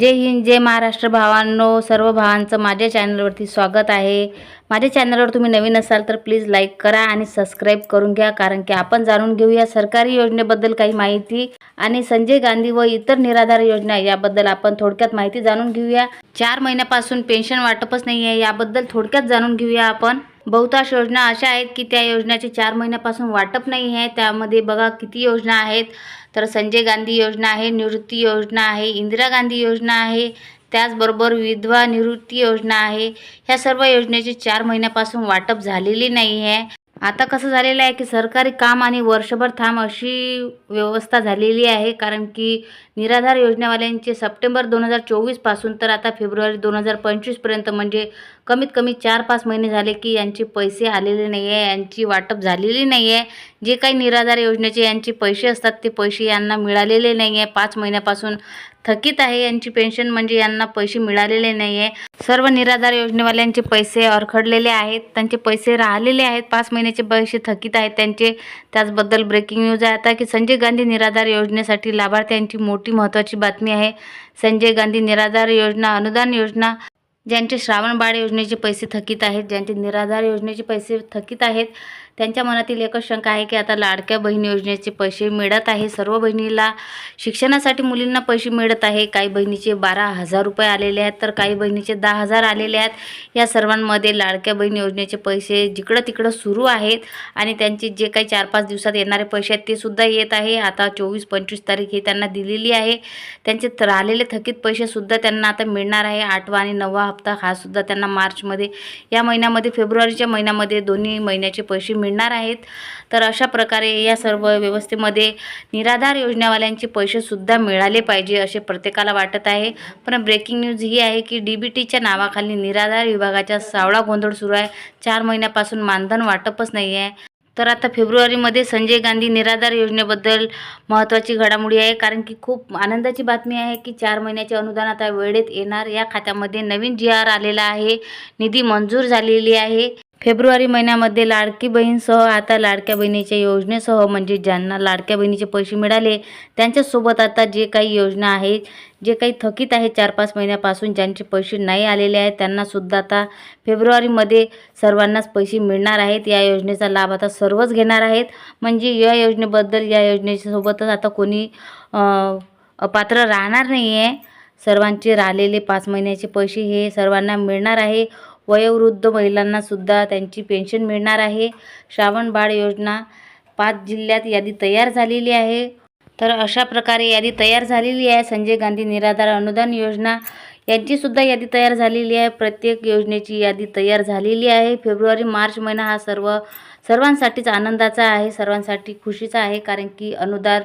जय हिंद जय महाराष्ट्र भावांनो. सर्व भावांचं माझ्या चॅनलवरती स्वागत आहे. माझ्या चॅनलवर तुम्ही नवीन असाल तर प्लीज लाईक करा आणि सबस्क्राईब करून घ्या कारण की आपण जाणून घेऊया सरकारी योजनेबद्दल काही माहिती. आणि संजय गांधी व इतर निराधार योजना याबद्दल आपण थोडक्यात माहिती जाणून घेऊया. चार महिन्यापासून पेन्शन वाटपच नाही आहे याबद्दल थोडक्यात जाणून घेऊया आपण. बहुतांश योजना अशा आहेत की त्या योजनेचे चार महिन्यापासून वाटप नाही आहे. त्यामध्ये बघा किती योजना आहेत. तर संजय गांधी योजना आहे निवृत्ती योजना आहे इंदिरा गांधी योजना आहे त्याचबरोबर विधवा निवृत्ती योजना आहे. ह्या सर्व योजनेचे चार महिन्यापासून वाटप झालेली नाही आहे. आता कसं झालेलं आहे की सरकारी काम आणि वर्षभर थांब अशी व्यवस्था झालेली आहे. कारण की निराधार योजनावाल्यांचे सप्टेंबर दोन हजार चोवीसपासून तर आता फेब्रुवारी दोन हजार पंचवीसपर्यंत म्हणजे कमीत कमी चार पाच महिने झाले की यांचे पैसे आलेले नाही आहे यांची वाटप झालेली नाही आहे जे काही निराधार योजनेचे यांचे पैसे असतात ते पैसे यांना मिळालेले नाही आहे पाच महिन्यापासून थकीत आहे यांची पेन्शन म्हणजे यांना पैसे मिळालेले नाही आहे सर्व निराधार योजनेवाल्यांचे पैसे अरखडलेले आहेत त्यांचे पैसे राहिलेले आहेत. पाच महिन्याचे पैसे थकीत आहेत त्यांचे त्याचबद्दल ब्रेकिंग न्यूज आहे. आता की संजय गांधी निराधार योजनेसाठी लाभार्थ्यांची मोठी महत्त्वाची बातमी आहे. संजय गांधी निराधार योजना अनुदान योजना ज्यांचे श्रावण बाळ योजनेचे पैसे थकीत आहेत ज्यांचे निराधार योजनेचे पैसे थकीत आहेत त्यांच्या मनातील एकच शंका आहे की आता लाडक्या बहीण योजनेचे पैसे मिळत आहे. सर्व बहिणीला शिक्षणासाठी मुलींना पैसे मिळत आहे. काही बहिणीचे बारा हजार रुपये आलेले आहेत तर काही बहिणीचे दहा हजार आलेले आहेत. या सर्वांमध्ये लाडक्या बहीण योजनेचे पैसे जिकडं तिकडं सुरू आहेत आणि त्यांचे जे काही चार पाच दिवसात येणारे पैसे आहेत ते सुद्धा येत आहे. आता चोवीस पंचवीस तारीख ही त्यांना दिलेली आहे. त्यांचे राहिलेले थकीत पैसेसुद्धा त्यांना आता मिळणार आहे. आठवा आणि नववा हप्ता हा सुद्धा त्यांना मार्चमध्ये या महिन्यामध्ये फेब्रुवारीच्या महिन्यामध्ये दोन्ही महिन्याचे पैसे मिळणार आहेत. तर अशा प्रकारे या सर्व व्यवस्थेमध्ये निराधार योजनावाल्यांचे पैसेसुद्धा मिळाले पाहिजे असे प्रत्येकाला वाटत आहे. पण ब्रेकिंग न्यूज ही आहे की डी बी टीच्या नावाखाली निराधार विभागाचा सावळा गोंधळ सुरू आहे. चार महिन्यापासून मानधन वाटपच नाही आहे. तर आता फेब्रुवारीमध्ये संजय गांधी निराधार योजनेबद्दल महत्त्वाची घडामोडी आहे. कारण की खूप आनंदाची बातमी आहे की चार महिन्याचे अनुदान आता वेळेत येणार. या खात्यामध्ये नवीन जी आर आलेला आहे. निधी मंजूर झालेली आहे. फेब्रुवारी महिन्यामध्ये लाडकी बहीणसह आता लाडक्या बहिणीच्या योजनेसह म्हणजे ज्यांना लाडक्या बहिणीचे पैसे मिळाले त्यांच्यासोबत आता जे काही योजना आहेत जे काही थकीत आहे चार पाच महिन्यापासून ज्यांचे पैसे नाही आलेले आहेत त्यांनासुद्धा आता फेब्रुवारीमध्ये सर्वांनाच पैसे मिळणार आहेत. या योजनेचा लाभ आता सर्वच घेणार आहेत. म्हणजे या योजनेबद्दल या योजनेसोबतच आता कोणी पात्र अपात्र राहणार नाही आहे सर्वांचे राहिलेले पाच महिन्याचे पैसे हे सर्वांना मिळणार आहे. वयोवृद्ध महिलांनासुद्धा त्यांची पेन्शन मिळणार आहे. श्रावण बाळ योजना पाच जिल्ह्यात यादी तयार झालेली आहे. तर अशा प्रकारे यादी तयार झालेली आहे. संजय गांधी निराधार अनुदान योजना यांचीसुद्धा यादी तयार झालेली आहे. प्रत्येक योजनेची यादी तयार झालेली आहे. फेब्रुवारी मार्च महिना हा सर्व सर्वांसाठीच आनंदाचा आहे. सर्वांसाठी खुशीचा आहे कारण की अनुदान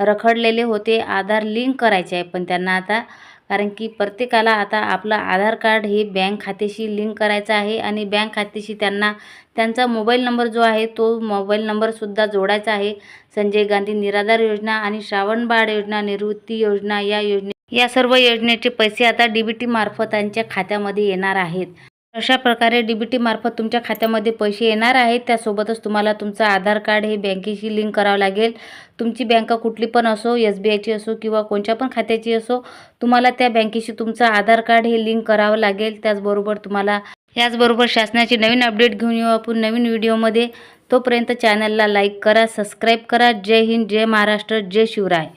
रखडलेले होते. आधार लिंक करायचे आहे पण त्यांना आता कारण की प्रत्येकाला आता आपलं आधार कार्ड हे बँक खात्याशी लिंक करायचं आहे आणि बँक खात्याशी त्यांना त्यांचा मोबाईल नंबर जो आहे तो मोबाईल नंबरसुद्धा जोडायचा आहे. संजय गांधी निराधार योजना आणि श्रावण बाळ योजना निवृत्ती योजना या योजने या सर्व योजनेचे पैसे आता डी बी टी मार्फत त्यांच्या खात्यामध्ये येणार आहेत. अशा प्रकारे डी बी टीमार्फत तुमच्या खात्यामध्ये पैसे येणार आहेत. त्यासोबतच तुम्हाला तुमचं आधार कार्ड हे बँकेशी लिंक करावं लागेल. तुमची बँक कुठली पण असो एस बी आयची असो किंवा कोणत्या पण खात्याची असो तुम्हाला त्या बँकेशी तुमचं आधार कार्ड हे लिंक करावं लागेल. त्याचबरोबर तुम्हाला याचबरोबर शासनाची नवीन अपडेट घेऊन येऊ आपण नवीन व्हिडिओमध्ये. तोपर्यंत चॅनलला लाईक करा सबस्क्राईब करा. जय हिंद जय महाराष्ट्र जय शिवराय.